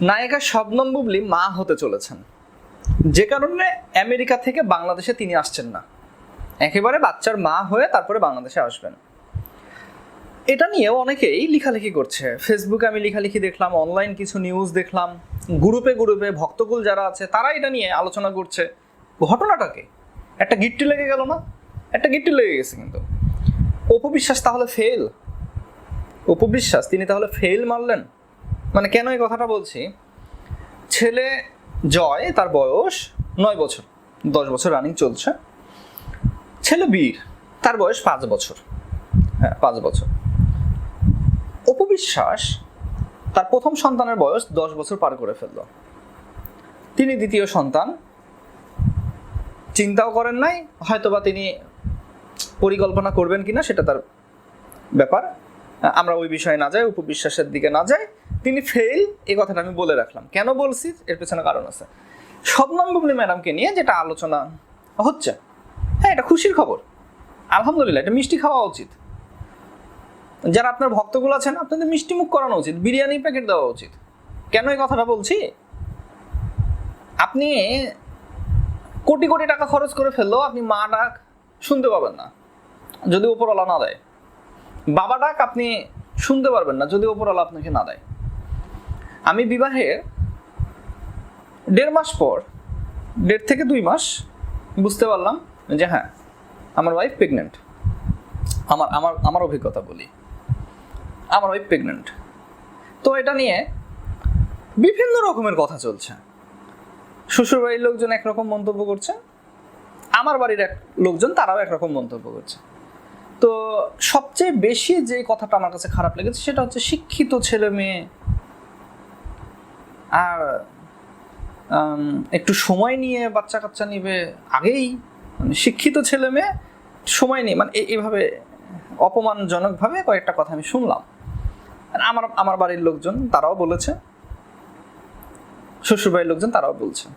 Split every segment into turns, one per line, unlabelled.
নায়িকা শবনম বুবলি মা হতে চলেছেন। যে কারণে আমেরিকা থেকে বাংলাদেশে তিনি আসছেন না। একেবারে বাচ্চার মা হয়ে তারপরে বাংলাদেশে আসবেন। এটা নিয়েও অনেকেই লেখালেখি করছে। ফেসবুকে আমি লেখালেখি দেখলাম অনলাইন কিছু নিউজ দেখলাম গ্রুপে গ্রুপে ভক্তকুল যারা আছে, তারা এটা নিয়ে আলোচনা করছে। ঘটনাটাকে একটা গিট্টি লেগে গেল না? একটা গিট্টি লেগে গেছে কিন্তু। অপবিশ্বাস তাহলে ফেল অপবিশ্বাস তিনি তাহলে ফেল মারলেন? মানে কেন এই কথাটা বলছি? ছেলে জয়, তার বয়স নয় বছর, দশ বছর রানিং চলছে। ছেলে বীর, তার বয়স পাঁচ বছর। হ্যাঁ পাঁচ বছর। অপবিশ্বাস তার প্রথম সন্তানের বয়স দশ বছর পার করে ফেলল। তিনি দ্বিতীয় সন্তান। চিন্তাও করেন নাই, হয়তোবা তিনি পরিকল্পনা করবেন কিনা সেটা তার ব্যাপার। আমরা ওই বিষয়ে না যাই উপবিশ্বাসের দিকে না যাই। তিনি ফেল এই কথাটা আমি বলে রাখলাম। কেন বলছি? এর পেছনে কারণ আছে। শবনম বুবলি ম্যাডামকে নিয়ে যেটা আলোচনা হচ্ছে হ্যাঁ এটা খুশির খবর। আলহামদুলিল্লাহ, এটা মিষ্টি খাওয়া উচিত। যারা আপনার ভক্তগুলো আছেন, আপনাদের মিষ্টি মুখ করানো উচিত, বিরিয়ানি প্যাকেট দেওয়া উচিত। কেন এই কথাটা বলছি? আপনি কোটি কোটি টাকা খরচ করে ফেললেও আপনি মা ডাক শুনতে পাবেন না, যদি ওপরওয়ালা না দেয়। বাবা ডাক আপনি শুনতে পারবেন না, যদি ওপরওয়ালা আপনাকে না দেয়। আমি বিবাহের দেড় মাস পর, দেড় থেকে দুই মাস বুঝতে পারলাম যে হ্যাঁ আমার ওয়াইফ প্রেগনেন্ট আমার আমার আমার অভিজ্ঞতা বলি। আমার ওয়াইফ প্রেগনেন্ট তো এটা নিয়ে বিভিন্ন রকমের কথা চলছে। শ্বশুর বাড়ির লোকজন একরকম মন্তব্য করছে, আমার বাড়ির এক লোকজন তারাও একরকম মন্তব্য করছে। তো সবচেয়ে বেশি যে কথাটা আমার কাছে খারাপ লেগেছে সেটা হচ্ছে শিক্ষিত ছেলে মেয়ে আর একটু সময় নিয়ে বাচ্চা কাচ্চা নিবে আগেই। মানে শিক্ষিত ছেলে মেয়ে সময় নিয়ে মানে এইভাবে অপমানজনকভাবে কয়েকটা কথা আমি শুনলাম। আমার আমার বাড়ির লোকজন তারাও বলেছে। শ্বশুর বাড়ির লোকজন তারাও বলছে।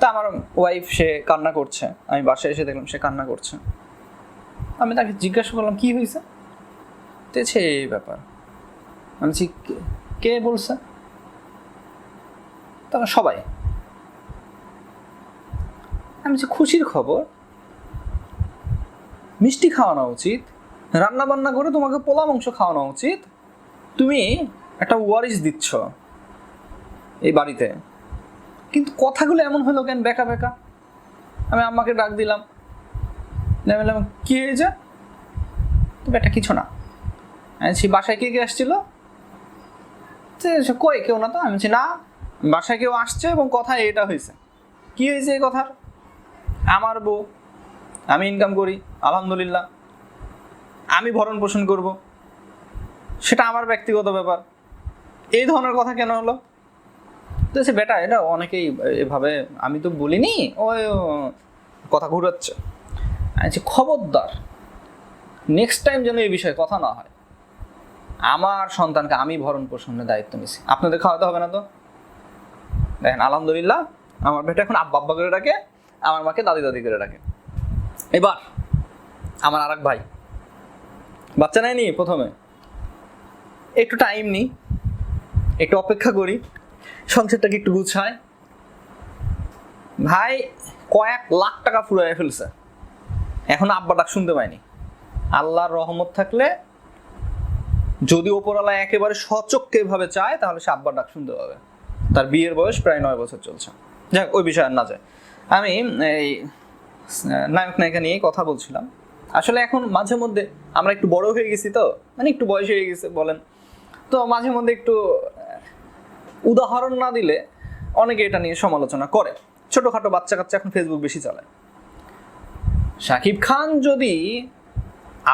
তা আমার ওয়াইফ সে কান্না করছে। আমি বাসায় এসে দেখলাম সে কান্না করছে। আমি তাকে জিজ্ঞাসা করলাম কি হয়েছে তেছে এই ব্যাপার। আমি বলছি, "কে- কে বলছে? তখন সবাই। আমি বলছি খুশির খবর মিষ্টি খাওয়ানো উচিত রান্না বান্না করে তোমাকে পোলা মাংস খাওয়ানো উচিত তুমি একটা ওয়ারিস দিচ্ছ এই বাড়িতে। কিন্তু কথাগুলো এমন হলো কেন বেকা বেকা? আমি আম্মাকে ডাক দিলাম। বললাম কি হয়েছে? তো বেটা কিছু না। বলছি, বাসায় কে কে আসছিল? সে সে কই? কেউ না তো? আমি বলছি না বাসায় কেউ আসছে এবং কথা এটা হয়েছে। কি হয়েছে এই কথার? আমার বউ, আমি ইনকাম করি, আলহামদুলিল্লাহ। আমি ভরণ পোষণ করব। সেটা আমার ব্যক্তিগত ব্যাপার। এই ধরনের কথা কেন হলো? তো সে বেটা, এটা অনেকেই এভাবে, আমি তো বলিনি ওই কথা ঘুরাচ্ছে। আচ্ছা খবরদার নেক্সট টাইম যেন এই বিষয়ে কথা না হয়, আমার সন্তানকে আমি ভরণ পোষণের দায়িত্ব নিছি। আপনাদের খাওয়াতে হবে না তো? দেখেন, আলহামদুলিল্লাহ, আমার বেটা এখন আব্বা আব্বা করে ডাকে, আমার মাকে দাদি দাদি করে ডাকে। এবার, আমার আর ভাই। বাচ্চা নেয়নি প্রথমে। একটু টাইম নিই, একটু অপেক্ষা করি, সংসারটাকে একটু গুছায় ভাই, কয়েক লাখ টাকা ফুরাই ফেলছে। এখন আব্বা ডাক শুনতে পাইনি। আল্লাহর রহমত থাকলে, যদি ওপরওয়ালা একেবারে সচক্ষে ভাবে চায়, তাহলে সে আব্বার ডাক শুনতে পাবে। তার বিয়ের বয়স প্রায় নয় বছর চলছে। যাক, ওই বিষয়ে আর না যায়। আমি এই নায়ক নায়িকা নিয়ে কথা বলছিলাম। আসলে এখন মাঝে মধ্যে আমরা একটু বড় হয়ে গেছি তো মানে একটু বয়স হয়ে গেছে বলেন। তো মাঝে মধ্যে একটু উদাহরণ না দিলে অনেকে এটা নিয়ে সমালোচনা করে। ছোটখাটো বাচ্চা কাচ্চা এখন ফেসবুক বেশি চালায়। শাকিব খান যদি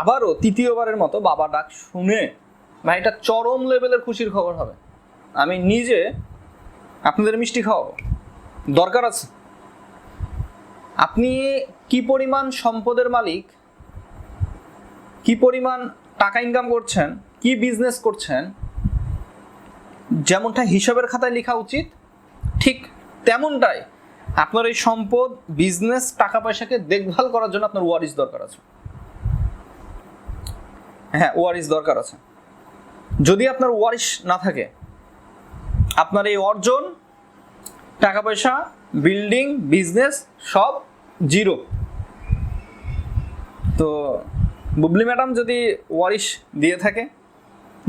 আবারও তৃতীয়বারের মতো বাবা ডাক শুনে, ভাই এটা চরম লেভেলের খুশির খবর হবে। আমি নিজে আপনাদের মিষ্টি খাওয়াবো। দরকার আছে। আপনি কি পরিমাণ সম্পদের মালিক, কি পরিমাণ টাকা ইনকাম করছেন, কি বিজনেস করছেন, যেমনটা হিসাবের খাতায় লেখা উচিত, ঠিক তেমনটাই আপনার এই সম্পদ বিজনেস টাকা পয়সাকে দেখভাল করার জন্য আপনার ওয়ারিস দরকার আছে। হ্যাঁ ওয়ারিস দরকার আছে। যদি আপনার ওয়ারিস না থাকে আপনার এই অর্জন, টাকা পয়সা, বিল্ডিং, বিজনেস, সব জিরো। তো বুবলি ম্যাডাম যদি ওয়ারিশ দিয়ে থাকে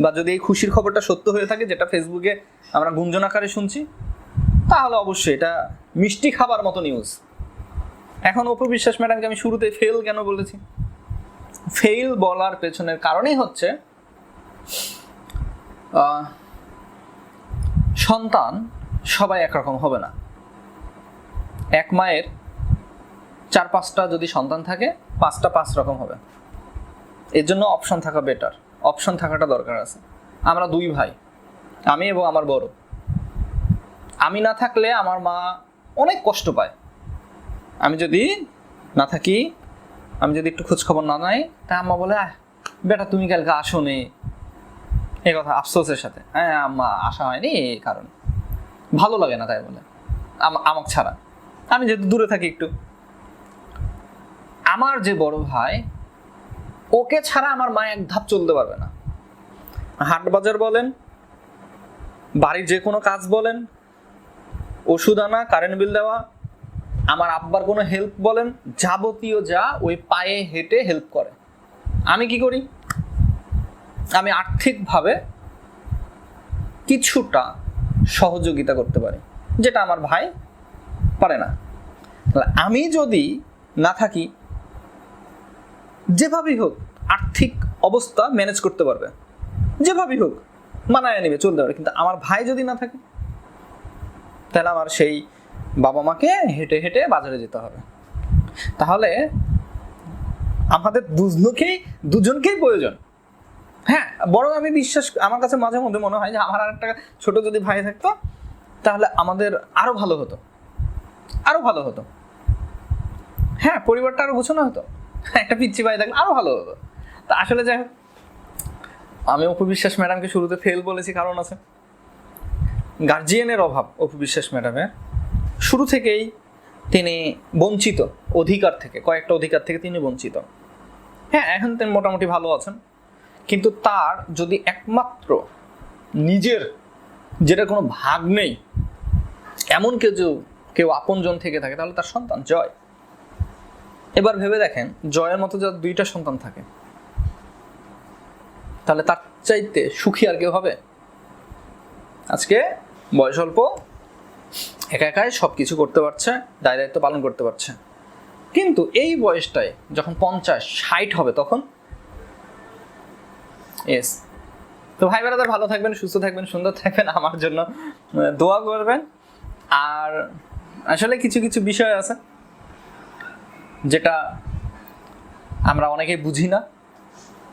বা যদি এই খুশির খবরটা সত্য হয়ে থাকে, যেটা ফেসবুকে আমরা গুঞ্জন আকারে শুনছি, তাহলে অবশ্যই এটা মিষ্টি খাবার মতো নিউজ এখন অপু বিশ্বাস ম্যাডামকে আমি শুরুতে ফেল কেন বলেছি? ফেল বলার পেছনের কারণেই হচ্ছে সন্তান সবাই একরকম হবে না। এক মায়ের চার পাঁচটা যদি সন্তান থাকে, পাঁচটা পাঁচ রকম হবে। এর জন্য অপশন থাকা বেটার অপশন থাকাটা দরকার আছে। আমরা দুই ভাই, আমি এবং আমার বড়। আমি না থাকলে আমার মা অনেক কষ্ট পায়। আমি যদি না থাকি, আমি যদি একটু খোঁজখবর না নেই, তা আম্মা বলে বেটা তুমি কালকে আসো নি এ কথা, আফসোসের সাথে। হ্যাঁ আম্মা আসা হয়নি, এই কারণ। ভালো লাগে না তাই বলে। আম- আমাকে ছাড়া। আমি যেহেতু দূরে থাকি একটু। আমার যে বড় ভাই, ওকে ছাড়া আমার মা এক ধাপ চলতে পারবে না। হাট বাজার বলেন, বাড়ির যে কোনো কাজ বলেন, ওষুধ আনা কারেন্ট বিল দেওয়া, আমার আব্বার কোনো হেল্প বলেন, যাবতীয় যা ওই পায়ে হেঁটে হেল্প করে। আমি কি করি? আমি আর্থিকভাবে কিছুটা সহযোগিতা করতে পারি, যেটা আমার ভাই পারে না। তাহলে আমি যদি না থাকি, যেভাবেই হোক আর্থিক অবস্থা ম্যানেজ করতে পারবে। যেভাবেই হোক মানায় নেবে, চলতে পারে কিন্তু আমার ভাই যদি না থাকে, তাহলে আমার সেই বাবা মাকে হেঁটে হেঁটে বাজারে যেতে হবে। তাহলে আমাদের দুজনকেই দুজনকেই প্রয়োজন। হ্যাঁ বড় আমি বিশ্বাস, আমার কাছে মাঝে মধ্যে মনে হয় যে আমার আর একটা ছোট যদি ভাই থাকতো, তাহলে আমাদের আরও ভালো হতো। আরও ভালো হতো। হ্যাঁ পরিবারটা আরও গোছানো হতো। একটা পিচ্ছি ভাই থাকলে আরও ভালো হতো। তা আসলে যাই হোক, আমি অপু বিশ্বাস ম্যাডামকে শুরুতে ফেল বলেছি, কারণ আছে। গার্জিয়ানের অভাব অপু বিশ্বাস ম্যাডামের শুরু থেকেই তিনি বঞ্চিত, অধিকার থেকে, কয়েকটা অধিকার থেকে তিনি বঞ্চিত। হ্যাঁ এখন তিনি মোটামুটি ভালো আছেন। কিন্তু তার যদি একমাত্র নিজের যেটা কোনো ভাগ নেই, এমন কেউ কেউ আপনজন থেকে থাকে, তাহলে তার সন্তান জয়। এবার ভেবে দেখেন, জয়ের মতো যার দুইটা সন্তান থাকে, তাহলে তার চাইতে সুখী আর কেউ হবে? আজকে বয়স অল্প, একা একাই সব কিছু করতে পারছে, দায় দায়িত্ব পালন করতে পারছে। কিন্তু এই বয়সটায় যখন পঞ্চাশ, ষাট হবে তখন এস তো ভাই বেড়াদের ভালো থাকবেন, সুস্থ থাকবেন, সুন্দর থাকবেন আমার জন্য দোয়া করবেন। আর আসলে কিছু কিছু বিষয় আছে যেটা আমরা অনেকেই বুঝি না,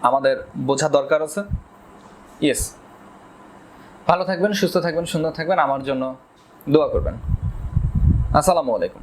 আমাদের বোঝা দরকার আছে। ইয়েস ভালো থাকবেন, সুস্থ থাকবেন, সুন্দর থাকবেন, আমার জন্য দোয়া করবেন। আসসালামু আলাইকুম।